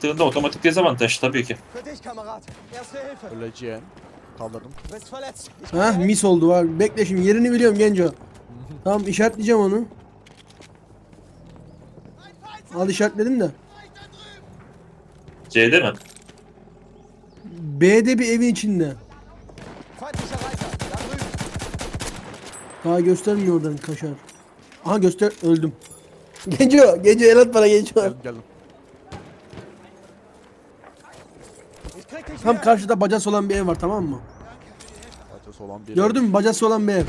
Tığında otomatik dezavantaj tabii ki. Öleceğim. Kaldırdım. Ha mis oldu var. Bekle şimdi yerini biliyorum Genco. Tamam işaretleyeceğim onu. Al işaretledim de. C'de mi? B'de bir evin içinde. Daha göstermiyor oradan kaşar. Aha göster öldüm. Genco, Genco el at bana Genco. Geldim geldim. Tam karşıda bacası olan bir ev var tamam mı? Bacası olan bir. Gördün mü bacası olan bir ev.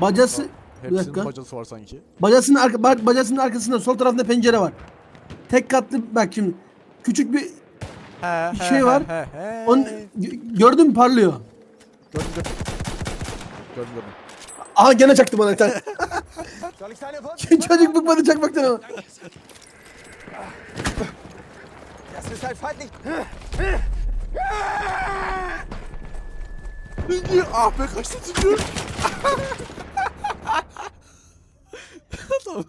Bacası bir Hepsinin dakika. bacası var sanki. Bacasının arka bak bacasının arkasında sol tarafında pencere var. Tek katlı bak şimdi. Küçük bir He, Bir şey var. He, he. on gö- gördün mü parlıyor. Gördüm gördüm. Gördüm gördüm. Aha gene çaktı bana bir tane. Çocuk bıkmadı çakmaktan ama. Das ist ein feindlich. Niye? Ah be kaçtı tutuyor. tamam.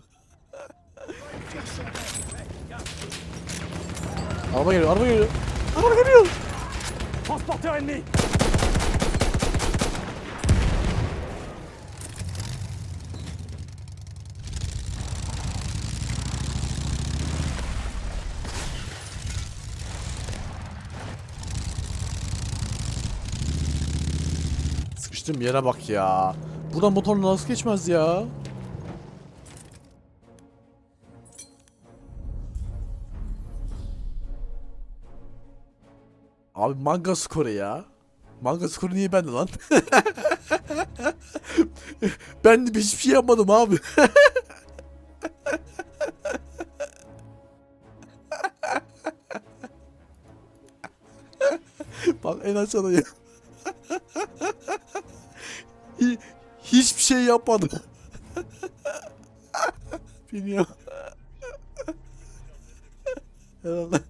Araba geliyor, araba geliyor. Araba geliyor. Transporteur ennemi. Sıkıştım yere bak ya. Buradan motor nasıl geçmez ya? Abi manga skoru ya. Manga skoru niye bende lan? ben de hiçbir şey yapmadım abi. Bak en aşağıda ya. Hi- Hiçbir şey yapmadım. Bilmiyorum. Herhalde.